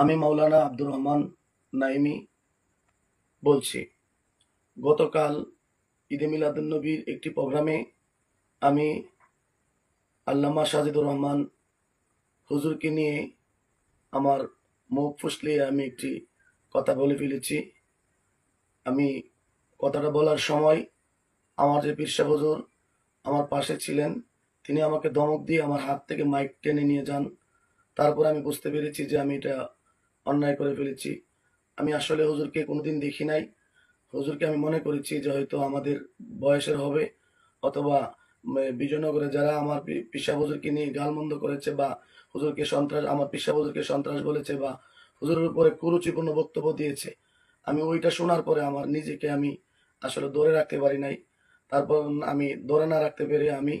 আমি মাওলানা আব্দুর রহমান নাইমি বলছি, গতকাল ঈদে মিলাদুন্নবীর একটি প্রোগ্রামে আমি আল্লামা সাজিদুর রহমান হুজুরকে নিয়ে আমার মুখ ফুসলিয়ে আমি একটি কথা বলে ফেলেছি। আমি কথাটা বলার সময় আমার যে পিরসা হুজুর আমার পাশে ছিলেন, তিনি আমাকে ধমক দিয়ে আমার হাত থেকে মাইক টেনে নিয়ে যান। তারপর আমি বুঝতে পেরেছি যে আমি এটা অন্যায় করে ফেলেছি। আমি আসলে হুজুরকে কোনোদিন দেখি নাই। হুজুরকে আমি মনে করেছি যে হয়তো আমাদের বয়সের হবে, অথবা বিজয়নগরে যারা আমার পিসা হুজুরকে নিয়ে গালমন্দ করেছে বা হুজুরকে সন্ত্রাস, আমার পিসা হুজুরকে সন্ত্রাস বলেছে বা হুজুরের উপরে কুরুচিপূর্ণ বক্তব্য দিয়েছে, আমি ওইটা শোনার পরে আমার নিজেকে আমি আসলে ধরে রাখতে পারি নাই। তারপর আমি ধরে না রাখতে পেরে আমি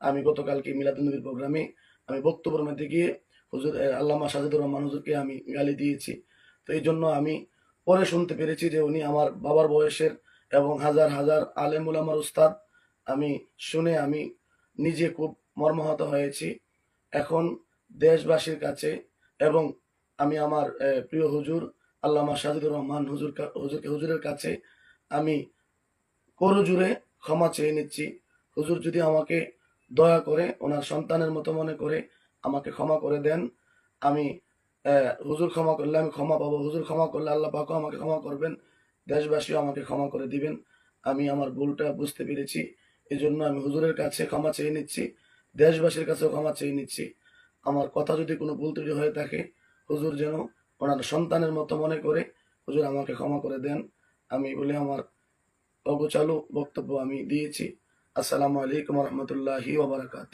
আমি গতকালকে মিলাদুন্নবীর প্রোগ্রামে আমি বক্তব্যের মধ্যে গিয়ে হুজুর আল্লামা সাজিদুর রহমান হুজুরকে আমি গালি দিয়েছি। তো এই জন্য আমি পরে শুনতে পেরেছি যে উনি আমার বাবার বয়সের এবং হাজার হাজার আলেমুল আমার উস্তাদ। আমি শুনে আমি নিজে খুব মর্মাহত হয়েছি। এখন দেশবাসীর কাছে এবং আমি আমার প্রিয় হুজুর আল্লামা সাজিদুর রহমান হুজুর হুজুরকে, হুজুরের কাছে আমি করজুরে ক্ষমা চেয়ে নিচ্ছি। হুজুর যদি আমাকে দয়া করে, ওনার সন্তানের মতো মনে করে আমাকে ক্ষমা করে দেন। আমি হুজুর ক্ষমা করলে আমি ক্ষমা পাবো। হুজুর ক্ষমা করলে আল্লাহ পাকও আমাকে ক্ষমা করবেন। দেশবাসীও আমাকে ক্ষমা করে দিবেন। আমি আমার ভুলটা বুঝতে পেরেছি। এই জন্য আমি হুজুরের কাছে ক্ষমা চেয়ে নিচ্ছি। দেশবাসীর কাছেও ক্ষমা চেয়ে নিচ্ছি। আমার কথা যদি কোনো ভুল ত্রুটি হয়ে থাকে, হুজুর যেন ওনার সন্তানের মতো মনে করে, হুজুর আমাকে ক্ষমা করে দেন। আমি বলে আমার অগোচালু বক্তব্য আমি দিয়েছি। আসসালামু আলাইকুম রহমতুল্লাহি ওবরাকাত